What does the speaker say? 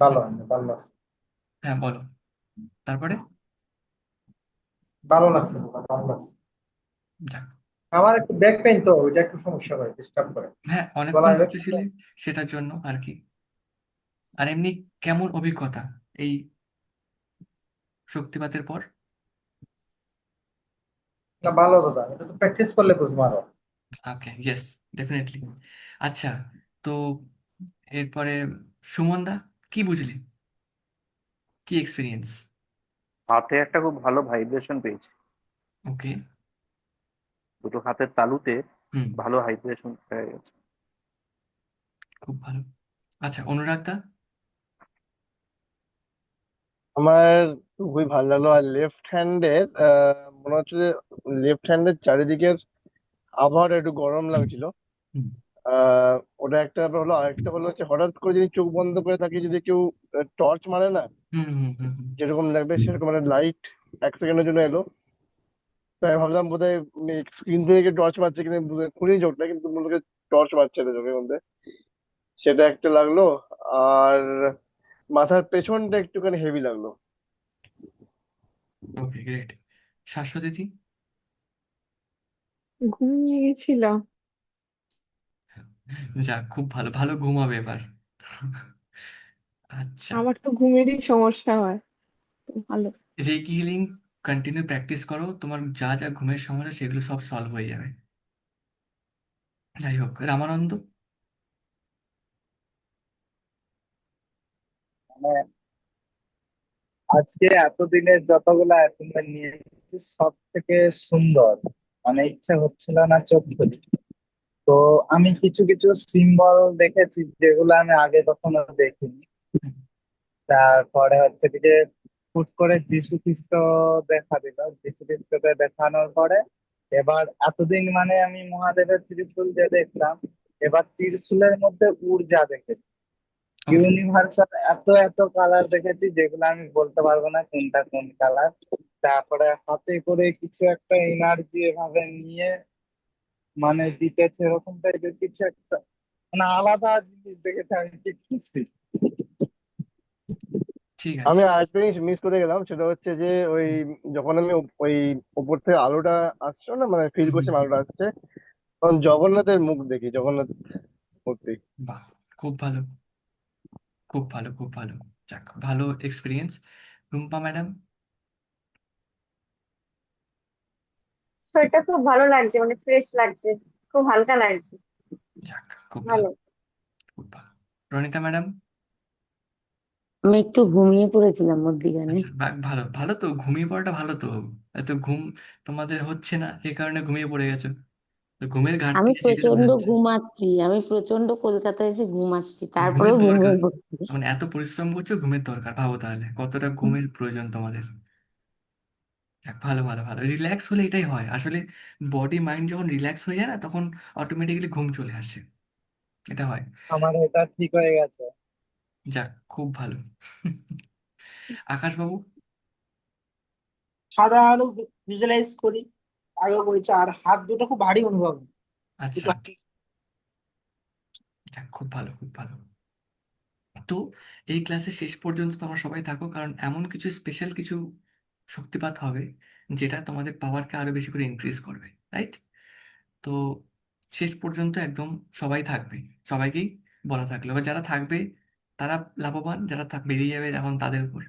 ভালো আমি ভালো লাগছে হ্যাঁ বলো। তারপরে? ভালো লাগছে ভালো লাগছে। যাক। আমার একটু ব্যাক পেইন তো ওইটা একটু সমস্যা করে ডিস্টার্ব করে। হ্যাঁ অনেকক্ষণ গলায় বসেছিলে সেটার জন্য আর কি। আর এমনি কেমন অভিজ্ঞতা এই শক্তিপাতের পর? না ভালো দাদা এটা তো প্র্যাকটিস করলে বুঝব আরও। ওকে ইয়েস ডেফিনেটলি আচ্ছা তো এরপরে সুমন দা কি বুঝলি? কি এক্সপিরিয়েন্স হাতে একটা খুব ভালো ভাইব্রেশন পেয়েছি। ওকে দুটো হাতের তালুতে হুম। ভালো ভাইব্রেশন পেয়ে গেছে। খুব ভালো। আচ্ছা অনুরাগ দা? আমার খুবই ভালো লাগল। আর লেফট হ্যান্ডের মনে হচ্ছে যে লেফট হ্যান্ডের চারিদিকের আবহাওয়াটা একটু গরম লাগছিল। হুম। ওটা একটা ব্যাপার হলো আরেকটা হলো হচ্ছে হঠাৎ করে যদি চোখ বন্ধ করে থাকি যদি কেউ টর্চ মারে না হুম হুম হুম হুম। যেরকম লাগবে সেরকম একটা লাইট এক সেকেন্ডের জন্য এলো। তাই ভাবলাম বোধহয় স্ক্রিন থেকে টর্চ মারছে কিনা বুঝে খুঁড়িনি চোখটা কিন্তু মনে হচ্ছে টর্চ মারছে না চোখের মধ্যে। সেটা একটা লাগল আর মাথার পেছনটা একটুখানি হেভি লাগল। ওকে গ্রেট শাশ্বতী ঘুমিয়ে গেছিলাম। যাক খুব ভালো ভালো ঘুমাবে এবার। আচ্ছা। আমার তো ঘুমেরই সমস্যা হয়। তো ভালো। রেকি হিলিং কন্টিনিউ প্র্যাকটিস করো তোমার যা যা ঘুমের সমস্যা সেগুলো সব সলভ হয়ে যাবে। যাই হোক রামানন্দ? মানে আজকে এতদিনে যতগুলা অ্যাচিভমেন্ট নিয়েছি সব থেকে সুন্দর। মানে ইচ্ছা হচ্ছিল না চোখ খুলি। তো আমি কিছু কিছু সিম্বল দেখেছি যেগুলো আমি আগে কখনো দেখিনি। তারপরে হচ্ছে কি যে হুট করে যিশু খ্রিস্ট দেখা দিল। যিশু খ্রিস্টকে দেখানোর পরে এবার এতদিন মানে আমি মহাদেবের ত্রিশূল যে দেখলাম, এবার ত্রিশূলের মধ্যে ঊর্জা দেখেছি। ইউনিভার্সাল এত এত কালার দেখেছি যেগুলো আমি বলতে পারব না কোনটা কোন কালার তারপরে হাতে করে কিছু একটা এনার্জি এভাবে নিয়ে মানে দিতেছে এরকম টাইপের কিছু একটা। মানে আলাদা জিনিস দেখেছি আমি ঠিক খুশি ঠিক আমি আছে আরেকটা জিনিস মিস করে গেলাম সেটা হচ্ছে যে ওই যখন আমি ওই উপর থেকে আলোটা আসছো না মানে ফিল হুম। আলোটা আসছে তখন জগন্নাথের মুখ দেখি জগন্নাথ মূর্তি। বাহ খুব ভালো। খুব ভালো খুব ভালো। যাক ভালো এক্সপিরিয়েন্স রুম্পা ম্যাডাম শরীরটা খুব ভালো লাগছে মানে ফ্রেশ লাগছে খুব হালকা লাগছে। যাক খুব ভালো। ভালো। খুব ভালো। রনিতা ম্যাডাম? আমি একটু ঘুমিয়ে পড়েছিলাম মধ্যিখানে। আচ্ছা ভালো ভালো তো ঘুমিয়ে পড়াটা ভালো তো। এত ঘুম তোমাদের হচ্ছে না এই কারণে ঘুমিয়ে পড়ে গেছো। ঘুমের ঘাটতি আমি প্রচণ্ড ঘুমাচ্ছি আমি প্রচণ্ড কলকাতায় এসে ঘুমাচ্ছি ঘুমের তারপরেও ঘুমিয়ে পড়ছি। মানে এত পরিশ্রম করছ ঘুমের দরকার ভাবো তাহলে কতটা ঘুমের প্রয়োজন তোমাদের। যাক, ভালো ভালো ভালো। রিল্যাক্স হলে এটাই হয়। আসলে বডি মাইন্ড যখন রিল্যাক্স হয়ে যায় না তখন অটোমেটিক্যালি ঘুম চলে আসে। এটা হয়। আমার এটা ঠিক হয়ে গেছে। যাক খুব ভালো। আকাশ বাবু সাদা আলো ভিজুয়ালাইজ করি আগেও করেছি। আর হাত দুটো খুব ভারী অনুভব। হয়। আচ্ছা। দুটো যাক খুব ভালো খুব ভালো। তো এই ক্লাসের শেষ পর্যন্ত তোমরা সবাই থাকো কারণ এমন কিছু স্পেশাল কিছু শক্তিপাত হবে, যেটা তোমাদের পাওয়ারকে আরও বেশি করে ইনক্রিজ করবে রাইট তো শেষ পর্যন্ত একদম সবাই থাকবে, সবাইকেই বলা থাকল। এবার যারা থাকবে, তারা লাভবান, যারা থাক, বেরিয়ে যাবে এখন তাদের উপর।